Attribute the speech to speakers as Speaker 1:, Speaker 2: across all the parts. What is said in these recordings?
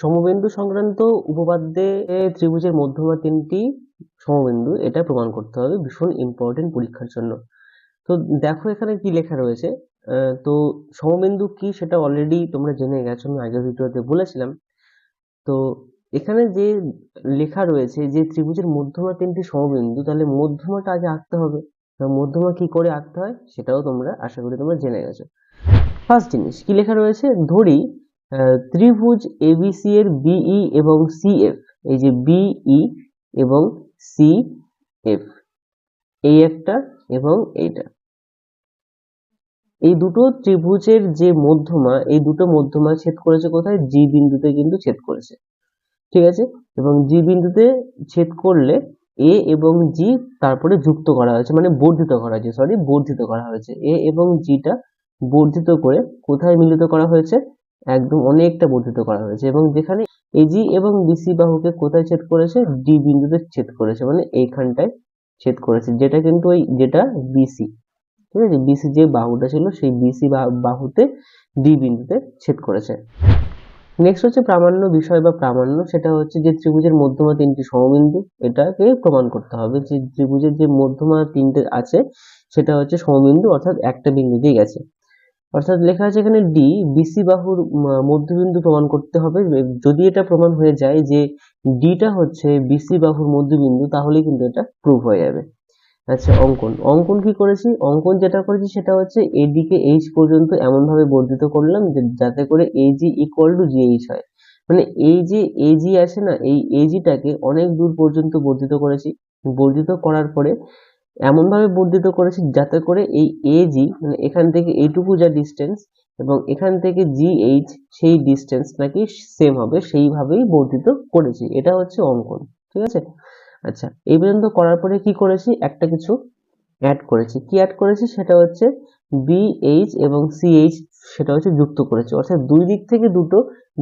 Speaker 1: সমবিন্দু সংক্রান্ত উপপাদ্যে ত্রিভুজের মধ্যমা তিনটি সমবিন্দু, এটা প্রমাণ করতে হবে ভীষণ ইম্পর্টেন্ট পরীক্ষার জন্য। তো দেখো এখানে কি লেখা রয়েছে। তো সমবিন্দু কি সেটা অলরেডি তোমরা জেনে গেছো, আমি আগের ভিডিওতে বলেছিলাম। তো এখানে যে লেখা রয়েছে যে ত্রিভুজের মধ্যমা তিনটি সমবিন্দু, তাহলে মধ্যমাটা আগে আঁকতে হবে। মধ্যমা কি করে আঁকতে হয় সেটাও তোমরা আশা করি তোমরা জেনে গেছো। ফার্স্ট জিনিস, কি লেখা রয়েছে? ধরি ত্রিভুজ এবিসি এর বিই এবং সিএফ এই যে বিই এবং সিএফ এই একটা এবং এইটা। এই দুটো ত্রিভুজের যে মধ্যমা, এই দুটো মধ্যমা ছেদ করেছে কোথায়? জি বিন্দুতে কিন্তু ছেদ করেছে। ঠিক আছে? এবং জি বিন্দুতে ছেদ করলে এ এবং জি তারপরে যুক্ত করা হয়েছে মানে বর্ধিত করা হয়েছে সরি বর্ধিত করা হয়েছে। এ এবং জিটা বর্ধিত করে কোথায় মিলিত করা হয়েছে? একদম অনেকটা বর্ধিত করা হয়েছে এবং যেখানে এজি এবং বিসি বাহুকে কোথায় ছেদ করেছে? ডি বিন্দুতে ছেদ করেছে মানে এইখানটায় ছেদ করেছে, যেটা কিন্তু ওই, যেটা বিসি ঠিক আছে? বিসি যে বাহুটা ছিল, সেই বিসি বাহুতে ডি বিন্দুতে ছেদ করেছে। নেক্সট হচ্ছে প্রামাণ্য বিষয় বা প্রামাণ্য, সেটা হচ্ছে যে ত্রিভুজের মধ্যমা তিনটি সমবিন্দু, এটাকে প্রমাণ করতে হবে যে ত্রিভুজের যে মধ্যমা তিনটে আছে, সেটা হচ্ছে সমবিন্দু, অর্থাৎ একটা বিন্দু দিয়ে গেছে। অর্থাৎ লেখা আছে এখানে ডি বিসি বাহুর মধ্যবিন্দু প্রমাণ করতে হবে। যদি এটা প্রমাণ হয়ে যায় যে ডিটা হচ্ছে বিসি বাহুর মধ্যবিন্দু তাহলে কিন্তু এটা প্রুভ হয়ে যাবে। আচ্ছা অঙ্কন। অঙ্কন কি করেছি? অঙ্কন যেটা করেছি সেটা হচ্ছে এদিকে এইচ পর্যন্ত এমন ভাবে বর্ধিত করলাম যে যাতে করে এজি ইকুয়াল টু জিএইচ হয়। মানে এই যে এজি আছে না, এই এজিটাকে অনেক দূর পর্যন্ত বর্ধিত করেছি। বর্ধিত করার পরে এমন ভাবে বর্ধিত করেছি যাতে করে এই এজি মানে এখান থেকে এইটুকু যা ডিস্টেন্স এবং এখান থেকে জিএইচ সেই ডিস্টেন্স নাকি সেম হবে, সেইভাবেই বর্ধিত করেছি। এটা হচ্ছে অঙ্কন, ঠিক আছে? আচ্ছা এই পর্যন্ত করার পরে কি করেছি? একটা কিছু অ্যাড করেছি। কি অ্যাড করেছি? সেটা হচ্ছে বিএইচ এবং সিএইচ সেটা হচ্ছে যুক্ত করেছি। অর্থাৎ দুই দিক থেকে দুটো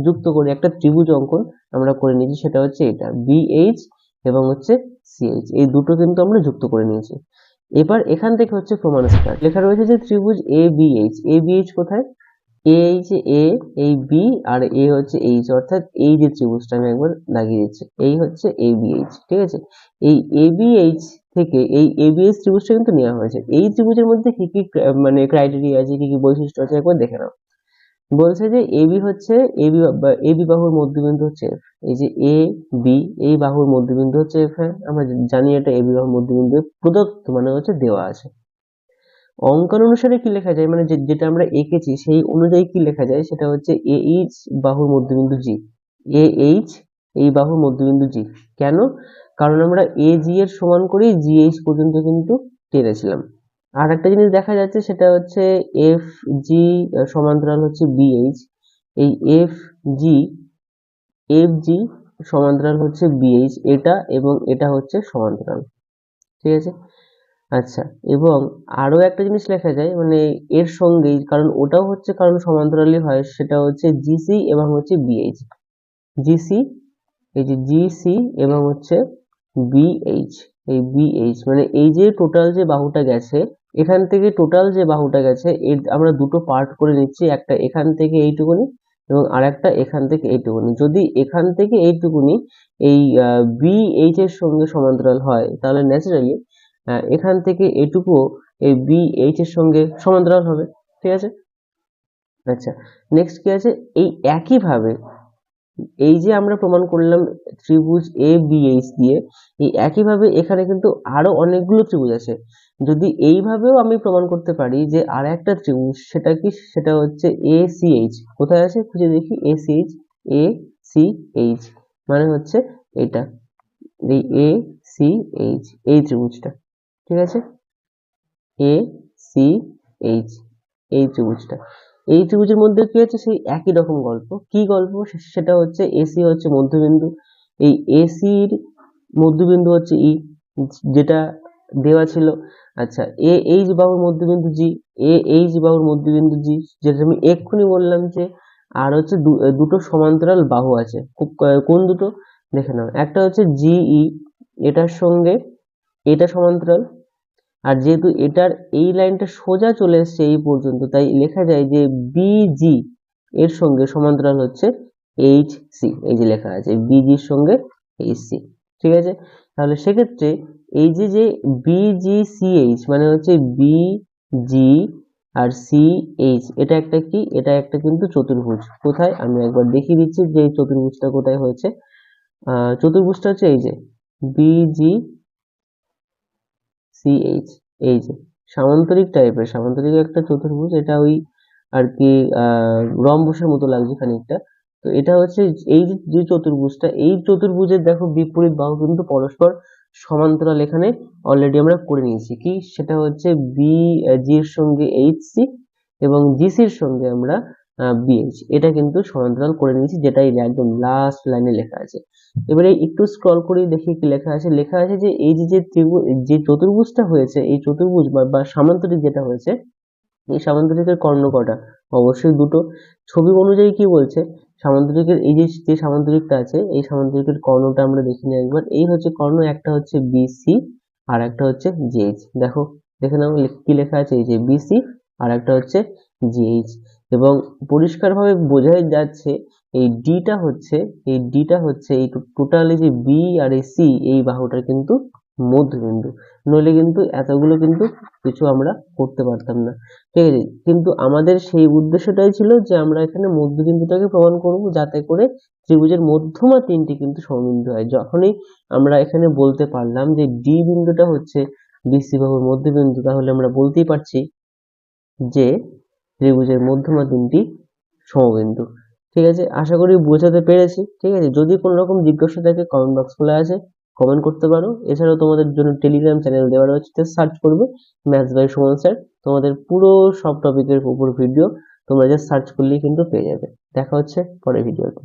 Speaker 1: যুক্ত করে। একটা ত্রিভুজ অঙ্কন আমরা করে নিয়েছি, সেটা হচ্ছে এটা। বিএইচ এবং হচ্ছে সিএইচ এই দুটো কিন্তু আমরা যুক্ত করে নিয়েছি। এবার এখান থেকে হচ্ছে প্রমাণ স্টার্ট লেখা রয়েছে যে ত্রিভুজ এ বিএইচ এ বিএইচ কোথায়? এ হচ্ছে এ এই বি আর এ হচ্ছে এইচ অর্থাৎ এই যে ত্রিভুজটা আমি একবার লাগিয়ে দিচ্ছি এই হচ্ছে এ বিএইচ ঠিক আছে? এই এ বিএইচ থেকে এই এ বিএইচ ত্রিভুজটা কিন্তু নেওয়া হয়েছে। এই ত্রিভুজের মধ্যে কি কি মানে ক্রাইটেরিয়া আছে, কি কি বৈশিষ্ট্য আছে একবার দেখে নাও। বলছে যে এবি হচ্ছে এবি এবি বাহুর মধ্যবিন্দু হচ্ছে এফ। এই যে এ, বি, এই বাহুর মধ্যবিন্দু হচ্ছে এফ আমরা জানি এটা এবি বাহুর মধ্যবিন্দু প্রদত্ত মানে হচ্ছে দেওয়া আছে। অঙ্কন অনুসারে কি লেখা যায়? মানে যেটা আমরা এঁকেছি, সেই অনুযায়ী কি লেখা যায়? সেটা হচ্ছে এ এইচ বাহুর মধ্যবিন্দু জি। এ এইচ, এই বাহুর মধ্যবিন্দু জি। কেন? কারণ আমরা এ জি এর সমান করেই জি এইচ পর্যন্ত কিন্তু টেনেছিলাম। আর একটা জিনিস দেখা যাচ্ছে, সেটা হচ্ছে এফ জি সমান্তরাল হচ্ছে বিএইচ এই এফ জি এফ জি সমান্তরাল হচ্ছে বিএইচ এটা এবং এটা হচ্ছে সমান্তরাল। ঠিক আছে? আচ্ছা এবং আরও একটা জিনিস লেখা যায় মানে এর সঙ্গেই কারণ ওটাও হচ্ছে, কারণ সমান্তরালই হয়, সেটা হচ্ছে জিসি এবং হচ্ছে বিএইচ জিসি এই যে জিসি এবং হচ্ছে বিএইচ এই বিএইচ মানে এই যে টোটাল যে বাহুটা গেছে এখান থেকে টোটাল যে বাহুটা গেছে, এর আমরা দুটো পার্ট করে নিচ্ছি, একটা এখান থেকে এইটুকুনি এবং আরেকটা এখান থেকে এইটুকুনি। যদি এখান থেকে এইটুকুনি এই বিএইচ এর সঙ্গে সমান্তরাল হয়, তাহলে ন্যাচারালি এখান থেকে এটুকু এই বিএইচ এর সঙ্গে সমান্তরাল হবে। ঠিক আছে? আচ্ছা নেক্সট কি আছে? এই একইভাবে এই যে আমরা প্রমাণ করলাম ত্রিভুজ এ বি এইচ দিয়ে, এই একইভাবে এখানে কিন্তু আরও অনেকগুলো ত্রিভুজ আছে। যদি এইভাবেও আমি প্রমাণ করতে পারি যে আর একটা ত্রিভুজ সেটা কি? সেটা হচ্ছে এ এইচ কোথায় আছে? খুঁজে দেখি। A H A C H মানে হচ্ছে এটা। এই এ সি এইচ এই ত্রিভুজটা ঠিক আছে? এ সি এইচ এই ত্রিভুজটা এই ত্রিভুজের মধ্যে কি হচ্ছে সেই একই রকম গল্প। কি গল্প? সেটা হচ্ছে এসি হচ্ছে মধ্যবিন্দু। এই এসির মধ্যবিন্দু হচ্ছে ই যেটা দেওয়া ছিল। আচ্ছা এ এইচ বাহুর মধ্যবিন্দু জি এ এইচ বাহুর মধ্যবিন্দু জি যেটা আমি এক্ষুনি বললাম যে আর হচ্ছে দুটো সমান্তরাল বাহু আছে। কো- কোন দুটো? দেখে নাও। একটা হচ্ছে জিই এটার সঙ্গে এটা সমান্তরাল। আর যেহেতু এটার এই লাইনটা সোজা চলে এসছে এই পর্যন্ত, তাই লেখা যায় যে বিজি এর সঙ্গে সমান্তরাল হচ্ছে এইচ সি এই যে লেখা আছে বিজির সঙ্গে এইচ সি ঠিক আছে? তাহলে সেক্ষেত্রে এই যে যে বিজিসিএইচ মানে হচ্ছে B G R C H এটা একটা কি? এটা একটা কিন্তু চতুর্ভুজ। কোথায়? আমি একবার দেখিয়ে দিচ্ছি যে চতুর্ভুজটা কোথায় হয়েছে। চতুর্ভুজটা হচ্ছে এই যে বিজি সিএইচ এই যে, সামান্তরিক টাইপের, সামান্তরিক একটা চতুর্ভুজ, এটা ওই আর কি রম্বসের মতো লাগছে খানিকটা। তো এটা হচ্ছে এই যে চতুর্ভুজটা, এই চতুর্ভুজের দেখো বিপরীত বাহু কিন্তু পরস্পর সমান্তরাল এখানে অলরেডি আমরা করে নিয়েছি। কি? সেটা হচ্ছে বি জি এর সঙ্গে এইচ এবং জিসির সঙ্গে আমরা বিএইচ এটা কিন্তু সমান্তরাল করে নিয়েছি যেটা এই একদম লাস্ট লাইনে লেখা আছে। এবারে একটু স্ক্রল করে দেখি কি লেখা আছে। লেখা আছে যে এই যে যে ত্রিভুজ যে চতুর্ভুজটা হয়েছে, এই চতুর্ভুজ বা সামান্তরিক যেটা হয়েছে এই সামান্তরিকের কর্ণ কটা? অবশ্যই দুটো। ছবি অনুযায়ী কি বলছে? সামান্তরিকের এই যে যে আছে, এই সামান্তরিকের কর্ণটা আমরা দেখে নিই একবার। এই হচ্ছে কর্ণ, একটা হচ্ছে বিসি আর একটা হচ্ছে জিএইচ দেখো, দেখে নাও কি লেখা আছে এই যে বিসি আর একটা হচ্ছে জিএইচ এবং পরিষ্কারভাবে বোঝাই যাচ্ছে, এই ডিটা হচ্ছে, এই ডিটা হচ্ছে, এই টোটালি যে বি আর এই সি এই বাহুটার কিন্তু মধ্যবিন্দু নইলে কিন্তু এতগুলো কিন্তু কিছু আমরা করতে পারতাম না। ঠিক আছে? কিন্তু আমাদের সেই উদ্দেশ্যটাই ছিল যে আমরা এখানে মধ্যবিন্দুটাকে প্রমাণ করব যাতে করে ত্রিভুজের মধ্যমা তিনটি কিন্তু সমবিন্দু হয়। যখনই আমরা এখানে বলতে পারলাম যে ডি বিন্দুটা হচ্ছে বিসি বাহুর মধ্যবিন্দু, তাহলে আমরা বলতেই পারছি যে ত্রিভুজের মধ্যমা তিনটি সমবিন্দু। ঠিক আছে? আশা করি বোঝাতে পেরেছি। ঠিক আছে? যদি কোনো রকম জিজ্ঞাসা থাকে কমেন্ট বক্স খোলা আছে। কমেন্ট করতে পারো। এছাড়াও তোমাদের জন্য টেলিগ্রাম চ্যানেল দেওয়া রয়েছে সার্চ করবে ম্যাথস বাই সুমন স্যার তোমাদের পুরো সব টপিকের উপর ভিডিও তোমরা জাস্ট সার্চ করলেই কিন্তু পেয়ে যাবে। দেখা হচ্ছে পরের ভিডিওতে